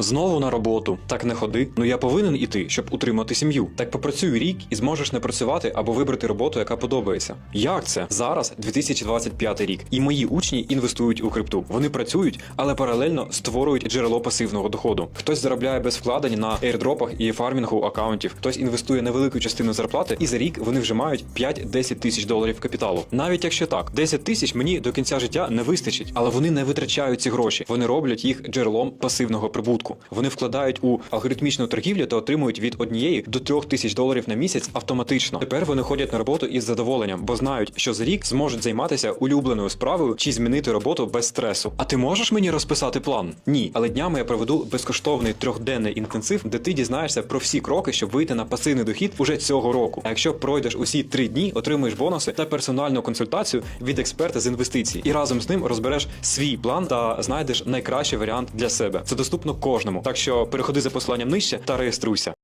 Знову на роботу. Так не ходи. Ну я повинен іти, щоб утримати сім'ю. Так попрацюй рік і зможеш не працювати або вибрати роботу, яка подобається. Як це? Зараз 2025 рік, і мої учні інвестують у крипту. Вони працюють, але паралельно створюють джерело пасивного доходу. Хтось заробляє без вкладень на ейрдропах і фармінгу акаунтів, хтось інвестує невелику частину зарплати, і за рік вони вже мають 5-10 тисяч доларів капіталу. Навіть якщо так, 10 тисяч мені до кінця життя не вистачить, але вони не витрачають ці гроші. Вони роблять їх джерелом пасивного прибутку. Вони вкладають у алгоритмічну торгівлю та отримують від однієї до трьох тисяч доларів на місяць автоматично. Тепер вони ходять на роботу із задоволенням, бо знають, що за рік зможуть займатися улюбленою справою чи змінити роботу без стресу. А ти можеш мені розписати план? Ні, але днями я проведу безкоштовний трьохденний інтенсив, де ти дізнаєшся про всі кроки, щоб вийти на пасивний дохід уже цього року. А якщо пройдеш усі три дні, отримуєш бонуси та персональну консультацію від експерта з інвестицій, і разом з ним розбереш свій план та знайдеш найкращий варіант для себе. Це доступно кожному. Так що переходи за посиланням нижче та реєструйся.